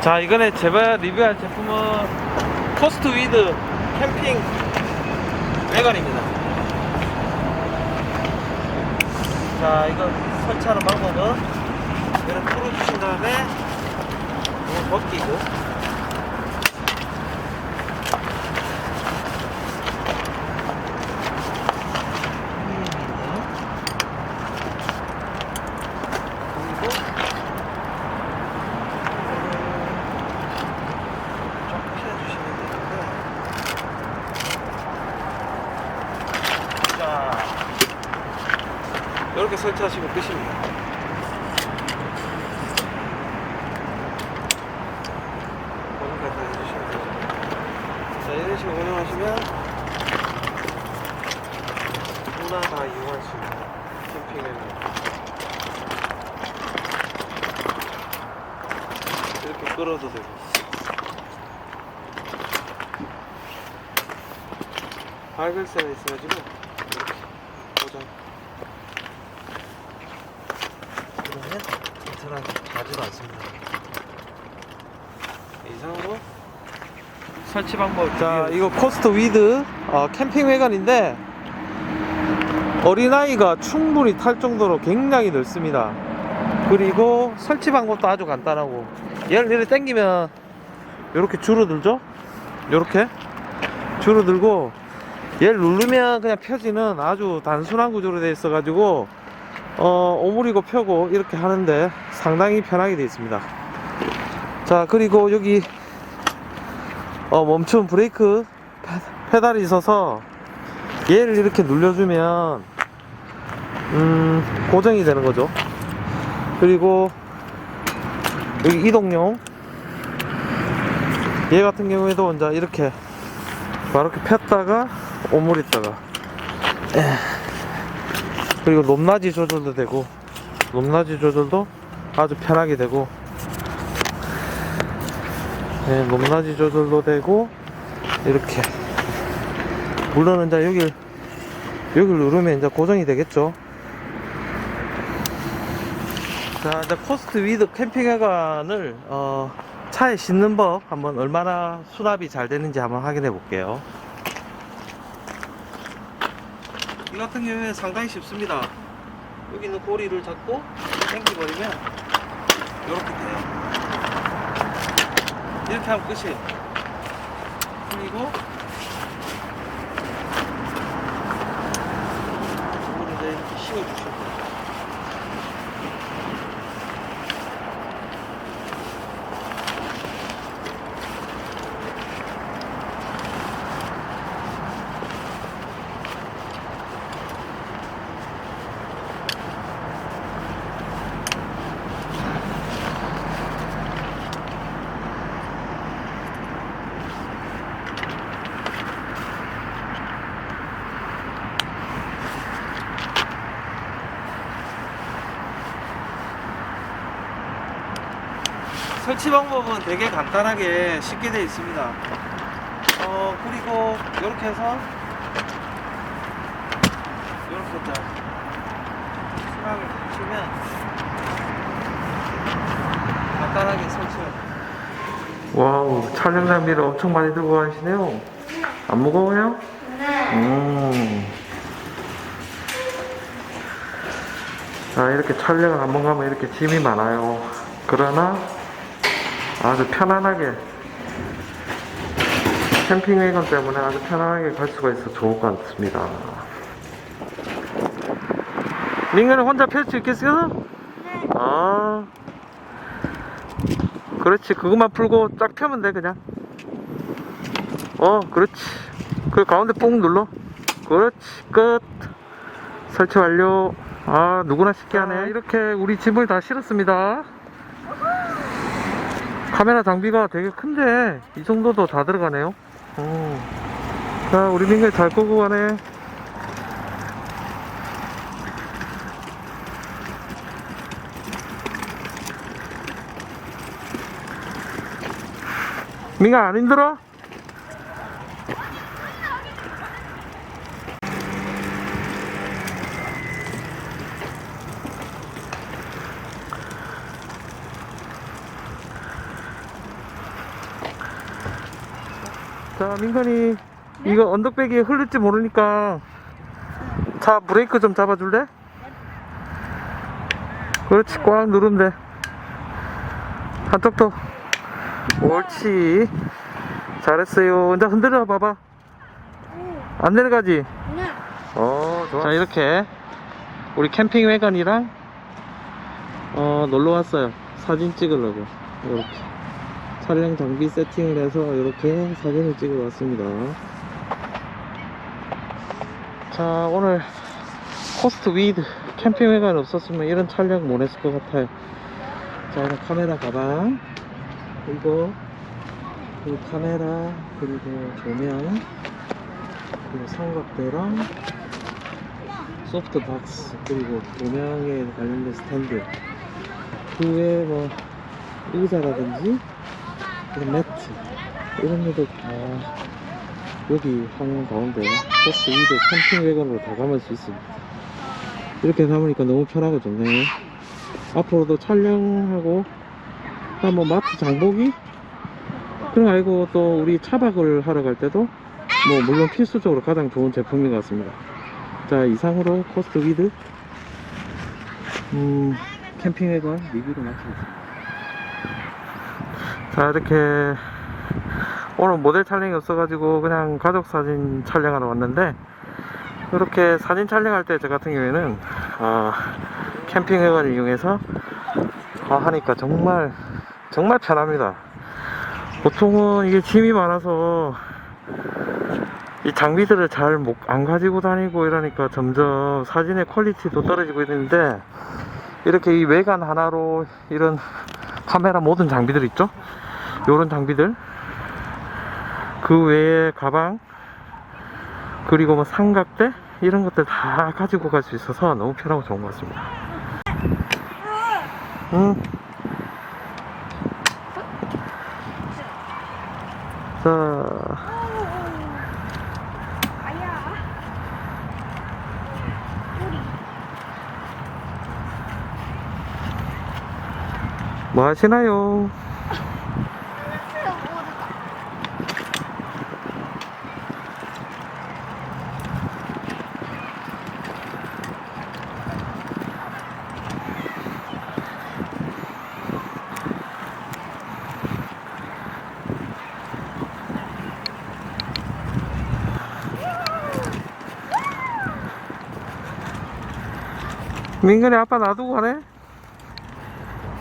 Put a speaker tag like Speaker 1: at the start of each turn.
Speaker 1: 자 이번에 제가 리뷰할 제품은 코스트 위드 캠핑 외관입니다. 자 이거 설치하는 방법은 이렇게 풀어주신 다음에 이거 벗기고 쫙 피해주시면 되는데 자 이렇게 설치하시면 끝입니다. 다 해주시면 되죠 자 이런 식으로 운영하시면 누구나 다 이용할 수 있는 캠핑입니다 이렇게 끌어도 되고. 발글쇠가 있어가지고 이렇게 고정 그러면 튼튼하게 가지도 않습니다. 이상으로? 설치 방법 자 이거 코스트 위드 어, 캠핑 외관인데 어린아이가 충분히 탈 정도로 굉장히 넓습니다. 그리고 설치 방법도 아주 간단하고 얘를 이렇게 당기면 이렇게 줄어들죠? 이렇게 줄어들고 얘를 누르면 그냥 펴지는 아주 단순한 구조로 되어 있어 가지고 어, 오므리고 펴고 이렇게 하는데 상당히 편하게 되어 있습니다 자 그리고 여기 어, 멈춤 브레이크 페- 페달이 있어서 얘를 이렇게 눌러주면 음, 고정이 되는 거죠 그리고 여기 이동용 얘 같은 경우에도 이제 이렇게 바로 이렇게 폈다가 오므렸다가 에. 그리고 높낮이 조절도 되고 높낮이 조절도 아주 편하게 되고 네, 높낮이 조절도 되고 이렇게. 물론 이제 여길 여길 누르면 이제 고정이 되겠죠. 자 이제 코스트 위드 캠핑회관을 어, 차에 싣는 법 한번 얼마나 수납이 잘 되는지 한번 확인해 볼게요 이 같은 경우에 상당히 쉽습니다. 여기 있는 고리를 잡고 당겨버리면 이렇게 돼요. 이렇게 하면 끝이에요. 그리고 이거를 씌워주시 설치 방법은 되게 간단하게 쉽게 되어 있습니다. 어, 그리고 이렇게 해서 이렇게 딱 수납을 해주시면 간단하게 설치가 와우, 촬영 장비를 엄청 많이 들고 가시네요. 안 무거워요?
Speaker 2: 네.
Speaker 1: 음. 자, 이렇게 촬영을 한번 가면 이렇게 짐이 많아요. 그러나 아주 편안하게 캠핑 외관 때문에 아주 편안하게 갈 수가 있어 좋을 것 같습니다. 민규는 혼자 펼 수 있겠어? 아. 그렇지. 그것만 풀고 쫙 펴면 돼, 그냥. 어, 그렇지. 그 가운데 뽕 눌러. 그렇지. 끝. 설치 완료. 아, 누구나 쉽게 하네. 이렇게 우리 짐을 다 실었습니다. 카메라 장비가 되게 큰데, 이 정도도 다 들어가네요. 오. 자, 우리 민규 잘 끄고 가네. 민가 안 힘들어? 자, 민건이 이거 언덕배기에 흘릴지 모르니까 차 브레이크 좀 잡아줄래? 그렇지, 꽉 누르면 돼. 한쪽 더. 옳지. 잘했어요. 이제 흔들어 봐봐. 안 내려가지?
Speaker 2: 네.
Speaker 1: 어, 좋아. 자, 이렇게 우리 캠핑 외관이랑 어, 놀러 왔어요. 사진 찍으려고. 이렇게. 촬영 장비 세팅을 해서 이렇게 사진을 찍어 왔습니다. 자, 오늘 코스트 위드 캠핑 외관 없었으면 이런 촬영 못 했을 것 같아요. 자, 오늘 카메라 가방, 그리고 그 카메라, 그리고 조명, 그리고 삼각대랑 소프트 박스 그리고 조명에 관련된 스탠드 그 외에 뭐 의자라든지 이런 매트 이런 것들 다 여기 한 가운데 위드 캠핑 외관으로 다 담을 수 있습니다. 이렇게 담으니까 너무 편하고 좋네요. 앞으로도 촬영하고 뭐 마트 장보기? 그런 거 아니고 또 우리 차박을 하러 갈 때도 뭐 물론 필수적으로 가장 좋은 제품인 것 같습니다. 자 이상으로 코스트 위드. 음, 캠핑 외관 리뷰를 마치겠습니다. 자 이렇게 오늘 모델 촬영이 없어가지고 그냥 가족 사진 촬영하러 왔는데 이렇게 사진 촬영할 때 저 같은 경우에는 아, 캠핑 외관을 이용해서 아, 하니까 정말 정말 편합니다. 보통은 이게 짐이 많아서 이 장비들을 잘 안 가지고 다니고 이러니까 점점 사진의 퀄리티도 떨어지고 있는데 이렇게 이 외관 하나로 이런 카메라 모든 장비들 있죠? 요런 장비들 그 외에 가방 그리고 뭐 삼각대 이런 것들 다 가지고 갈 수 있어서 너무 편하고 좋은 것 같습니다 응. 자
Speaker 2: 아야. 우리.
Speaker 1: 뭐 하시나요? 민근이 아빠 놔두고 가네?